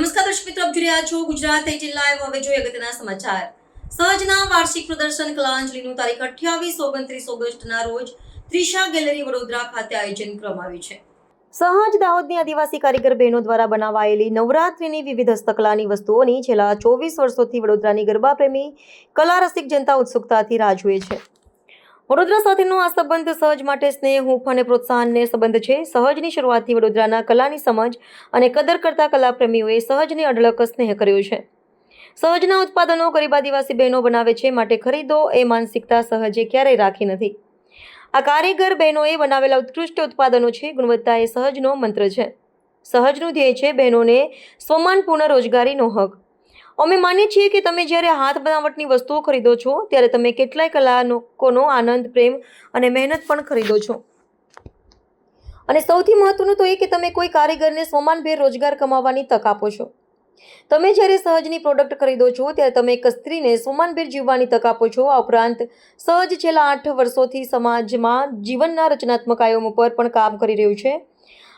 આપ જોઈ રહ્યા છો ગુજરાત એટી લાઈવ હવે જોઈએ અગત્યના સમાચાર. સહજના વાર્ષિક પ્રદર્શન કલાંજલિનું તારીખ અઠ્યાવીસ ઓગણત્રીસ ઓગસ્ટના રોજ ત્રિશા ગેલેરી વડોદરા ખાતે આયોજન કરવામાં આવ્યું છે. સહજ દાહોદની આદિવાસી કારીગર બહેનો દ્વારા બનાવાયેલી નવરાત્રિની વિવિધ હસ્તકલાની વસ્તુઓની છેલ્લા ચોવીસ વર્ષોથી વડોદરાની ગરબા પ્રેમી કલા રસિક જનતા ઉત્સુકતાથી રાહ જુએ છે. વડોદરા સાથેનો આ સંબંધ સહજ માટે સ્નેહ, હૂંફ અને પ્રોત્સાહનને સંબંધ છે. સહજની શરૂઆતથી વડોદરાના કલાની સમજ અને કદર કરતા કલાપ્રેમીઓએ સહજને અઢળક સ્નેહ કર્યો છે. સહજના ઉત્પાદનો ગરીબ આદિવાસી બહેનો બનાવે છે માટે ખરીદો એ માનસિકતા સહજે ક્યારેય રાખી નથી. આ કારીગર બહેનોએ બનાવેલા ઉત્કૃષ્ટ ઉત્પાદનો છે, ગુણવત્તા એ સહજનો મંત્ર છે. સહજનું ધ્યેય છે બહેનોને સ્વમાનપૂર્ણ રોજગારીનો હક. અમે માનીએ છીએ કે તમે જ્યારે હાથ બનાવટની વસ્તુઓ ખરીદો છો, ત્યારે તમે કેટલાય કલાકોનો આનંદ, પ્રેમ અને મહેનત પણ ખરીદો છો. અને સૌથી મહત્વનું તો એ કે તમે કોઈ કારીગરને સોમાનભેર રોજગાર કમાવવાની તક આપો છો. તમે જ્યારે સહજની પ્રોડક્ટ ખરીદો છો, ત્યારે તમે એક સ્ત્રીને સોમાનભેર જીવવાની તક આપો છો. આ ઉપરાંત, સહજ છેલ્લા આઠ વર્ષોથી સમાજમાં જીવનના રચનાત્મક આયામો પર પણ કામ કરી રહ્યું છે.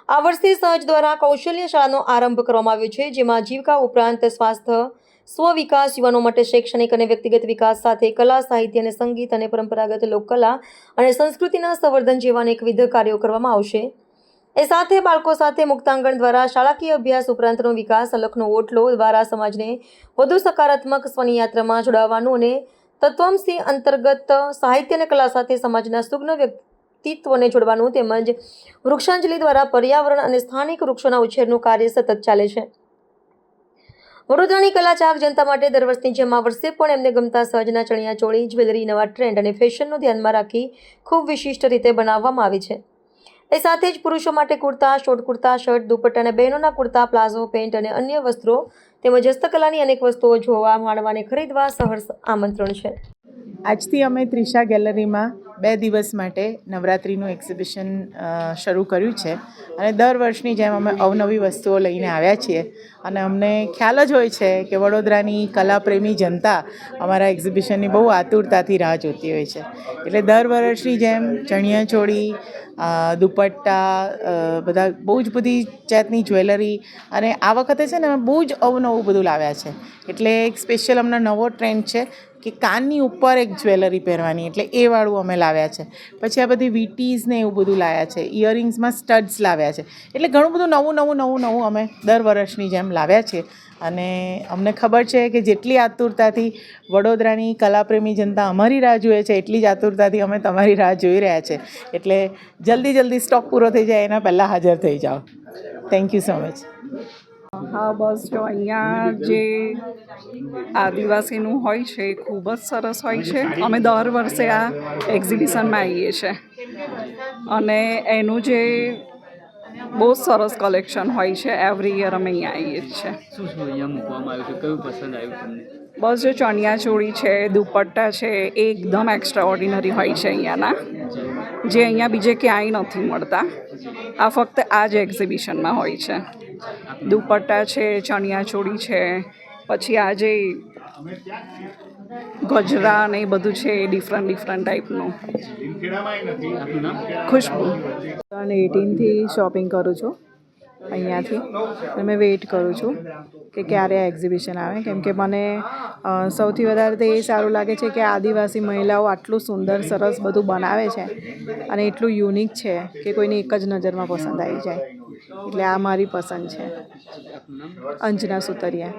આ વર્ષે સહજ દ્વારા કૌશલ્ય શાળાનો આરંભ કરવામાં આવ્યો છે, જેમાં જીવિકા ઉપરાંત સ્વાસ્થ્ય સ્વવિકાસ યુવાનો માટે શૈક્ષણિક અને વ્યક્તિગત વિકાસ સાથે કલા, સાહિત્ય અને સંગીત અને પરંપરાગત લોકકલા અને સંસ્કૃતિના સંવર્ધન જેવા અનેકવિધ કાર્યો કરવામાં આવશે. એ સાથે બાળકો સાથે મુક્તાંગણ દ્વારા શાળાકીય અભ્યાસ ઉપરાંતનો વિકાસ, અલખનો ઓટલો દ્વારા સમાજને વધુ સકારાત્મક સ્વની યાત્રામાં જોડાવાનું અને તત્વમસી અંતર્ગત સાહિત્ય અને કલા સાથે સમાજના સુગ્ન વ્યક્તિત્વને જોડવાનું તેમજ વૃક્ષાંજલિ દ્વારા પર્યાવરણ અને સ્થાનિક વૃક્ષોના ઉછેરનું કાર્ય સતત ચાલે છે. વડોદરાની કલા ચાહક જનતા માટે દર વર્ષની જેમ આ વર્ષે પણ એમને ગમતા સહજના ચણિયા ચોળી, જ્વેલરી, નવા ટ્રેન્ડ અને ફેશનનું ધ્યાનમાં રાખી ખૂબ વિશિષ્ટ રીતે બનાવવામાં આવી છે. એ સાથે જ પુરુષો માટે કુર્તા, શોર્ટ કુર્તા, શર્ટ, દુપટ્ટા અને બહેનોના કુર્તા, પ્લાઝો, પેન્ટ અને અન્ય વસ્ત્રો તેમજ હસ્તકલાની અનેક વસ્તુઓ જોવા માણવા અને ખરીદવા સહર્ષ આમંત્રણ છે. આજથી અમે ત્રિષા ગેલેરીમાં બે દિવસ માટે નવરાત્રિનું એક્ઝિબિશન શરૂ કર્યું છે. અને દર વર્ષની જેમ અમે અવનવી વસ્તુઓ લઈને આવ્યા છીએ. અને અમને ખ્યાલ જ હોય છે કે વડોદરાની કલાપ્રેમી જનતા અમારા એક્ઝિબિશનની બહુ આતુરતાથી રાહ જોતી હોય છે. એટલે દર વર્ષની જેમ ચણિયાચોળી ચોળી દુપટ્ટા બધા બહુ જ બધી જાતની જ્વેલરી અને આ વખતે છે ને અમે બહુ જ અવનવું બધું લાવ્યા છે. એટલે એક સ્પેશિયલ અમને નવો ટ્રેન્ડ છે કે કાનની ઉપર એક જ્વેલરી પહેરવાની, એટલે એ વાળું અમે લાવ્યા છે. પછી આ બધી વીટીઝ ને એવું બધું લાવ્યા છે, ઇયરિંગ્સમાં સ્ટડ્સ લાવ્યા છે. એટલે ઘણું બધું નવું નવું નવું નવું અમે દર વર્ષની જેમ લાવ્યા છીએ અને અમને ખબર છે કે જેટલી આતુરતાથી વડોદરાની કલાપ્રેમી જનતા અમારી રાહ જુએ છે, એટલી જ આતુરતાથી અમે તમારી રાહ જોઈ રહ્યા છે. એટલે જલ્દી જલ્દી સ્ટોક પૂરો થઈ જાય, એના પહેલાં હાજર થઈ જાઓ. થેન્ક યુ સો મચ હા બસ જો અહીંયા જે આદિવાસીનું હોય છે એ ખૂબ જ સરસ હોય છે. અમે દર વર્ષે આ એક્ઝિબિશનમાં આવીએ છીએ. અને એનું જે બહુ જ સરસ કલેક્શન હોય છે એવરી યર અમે અહીંયા આવીએ છીએ. શું શું અહીંયા મૂકવામાં આવ્યું છે? કયું પસંદ આવ્યું તમને? બસ જો ચણિયા ચોળી છે દુપટ્ટા છે એ એકદમ એક્સ્ટ્રા ઓર્ડિનરી હોય છે અહીંયાના. જે અહીંયા બીજે ક્યાંય નથી મળતા. આ ફક્ત આ જ એક્ઝિબિશનમાં હોય છે. દુપટ્ટા છે ચણિયાચોળી છે પછી આ જે ગજરા ને એ બધું છે ડિફરન્ટ ડિફરન્ટ ટાઈપનું ખુશ્બુ. અને એટીનથી શોપિંગ કરું છું. અહીંયાથી. અને મેં વેઇટ કરું છું કે ક્યારે આ એક્ઝિબિશન આવે. કેમ કે મને સૌથી વધારે તો એ સારું લાગે છે કે આદિવાસી મહિલાઓ આટલું સુંદર, સરસ બધું બનાવે છે અને એટલું યુનિક છે કે કોઈને એક જ નજરમાં પસંદ આવી જાય. એટલે આ મારી પસંદ છે. અંજના સુતરિયા.